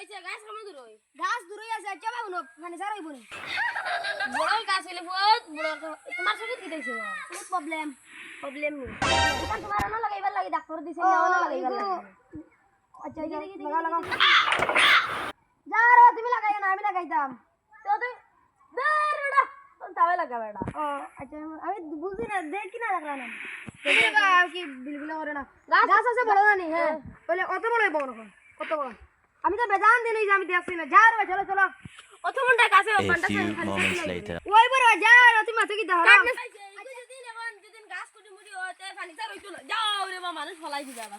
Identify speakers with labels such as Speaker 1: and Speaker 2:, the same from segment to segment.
Speaker 1: হইছে গাছ কেমন দূর হই
Speaker 2: গাছ দূরে আছে চবা উনো মানে সারা হইব নি।
Speaker 1: বড় গাছ হইলে বহুত বড় তোমার সাথে কি দেখছ
Speaker 2: বহুত প্রবলেম
Speaker 1: প্রবলেম নেই।
Speaker 2: এখন তোমার না লাগাইবার লাগি ডাক্তার দিছে না না লাগাইবার লাগি। আচ্ছা লাগা লাগা। যা রে তুমি লাগাইও না আমি লাগাইতাম।
Speaker 1: তো তুই দূর বেটা। তাবে লাগা বেটা।
Speaker 2: ও। আচ্ছা আমি বুঝি না দেখি না লাগলা না। কি বিলবিলা করে না। গাছ আছে বড় না নি হ্যাঁ। বলে অত বড় না কত বড়। আমি তো বেজান দিনই যে আমি দেখছি না। যা রে চলো চলো।
Speaker 1: অত মনটা গাছে
Speaker 3: A few moments later.
Speaker 2: ওই বড় যা রে তুমি মাথা কি দাও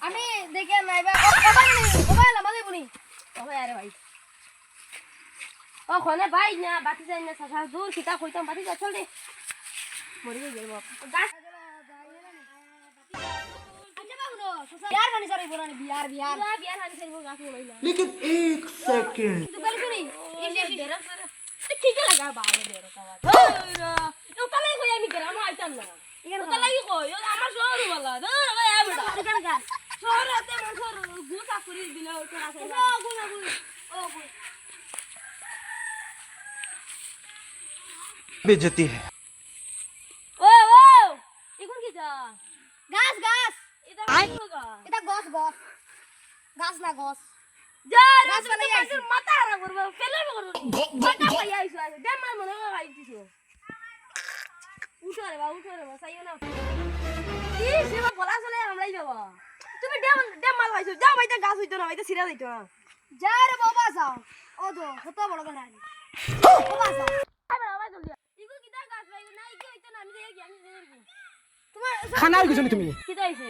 Speaker 2: আমি দেখে নাইবা ওবাইল আমাদের বুনি।
Speaker 1: ওখানে ভাই না বাতি যাই না সাসা দূর কিতা কইতাম বাতি যা চল দে মরি যাইব গাছ
Speaker 2: বিহার খানি সরি বড় বিহার বিহার
Speaker 1: পুরা বিয়ার হানি সাইব গাছ লই না
Speaker 4: लेकिन एक सेकंड
Speaker 2: তুই বল শুনি
Speaker 1: কি কে লাগা বাবা দেরো কাবা ও তালাই কই আমি গেলাম আইতাম না ও তালাই কই ও আমার শহর বলা দূর ভাই আ বেটা
Speaker 2: এখানে গাছ
Speaker 1: শহরতে মানুষের গুছা করি দিলে ওটা আছে
Speaker 2: ও গুণ গুণ ও গুণ
Speaker 3: बेइज्जती है
Speaker 1: এটা
Speaker 2: গছ গছ। গাছ না গছ।
Speaker 1: যা
Speaker 2: গাছ
Speaker 1: রাস্তা
Speaker 2: বানাই
Speaker 1: মানুষের মাথা হারা করবে ফেলে করবে। মাথা পাই আইছো আছে মনে হয় আইতিছো উঠো রে বা উঠো রে বা সাইও না। কি সেবা বলা চলে আমরাই যাবা। তুমি দেম দেম মাল পাইছো যাও ভাইটা গাছ হইতো না ভাইটা সিরা হইতো না।
Speaker 2: যা রে বাবা যাও। ও তো কত বড় গাছ বাবা যাও।
Speaker 1: আরে বাবা জলদি ইগো কিটা গাছ পাইছো না ইগো হইতো না আমি যাই আমি যাই
Speaker 2: তোমার
Speaker 4: খানার কিছু তুমি?
Speaker 1: কিটা হইছে?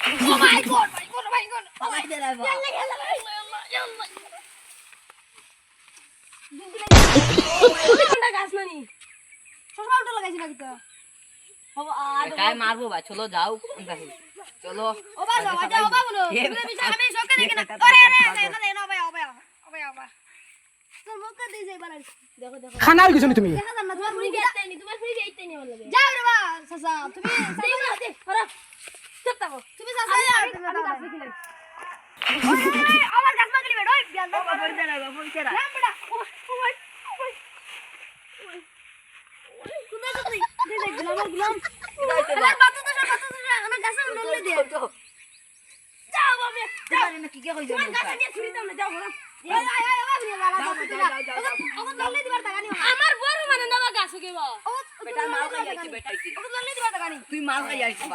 Speaker 2: বাবা না বাবা যাও ও my god my god my god
Speaker 5: পালাই দে রে
Speaker 1: গাছ নানি
Speaker 2: চশমা উল্টো লাগাইছি না কিতা
Speaker 1: হব আর
Speaker 5: কাই মারবো বা চলো যাও দেখো চলো
Speaker 2: ও বা যাও যা বা বলো তুমি বিছা আমি সকে দেখি না আরে আরে
Speaker 5: বেটা,
Speaker 2: এখানে না ভাই ভাই ভাই ভাই তোর মুখ কা যাই বালাই
Speaker 1: দেখো দেখো
Speaker 4: খানার কিছু তুমি
Speaker 2: দেখা না তোমার
Speaker 1: তুমি
Speaker 2: মুড়ি
Speaker 1: নি তোমার ফ্রি গেতে নি বলবে
Speaker 2: যাও রে বা সাসা তুমি
Speaker 1: দেই না থাকো
Speaker 2: তুমি
Speaker 1: আমি গাছ দেখিলাম
Speaker 2: আমার গাছ বেড় ওই বিয়ান তুই দে দে গুলাম গুলাম আমার বাতু তো বাতু তো আমার গাছে নলে দে যাও বাবা
Speaker 5: যাও না কি কে কইছো
Speaker 2: তোমার গাছে দিয়ে ছুরি দাও না যাও বড় এই আয় আয় আয় বিয়া লাগা দাও ওকে ওকে নলে দিবার আসুকেবা
Speaker 5: বেটা মাল খাই যাইছি বেটা তুই মাল খাই যাইছি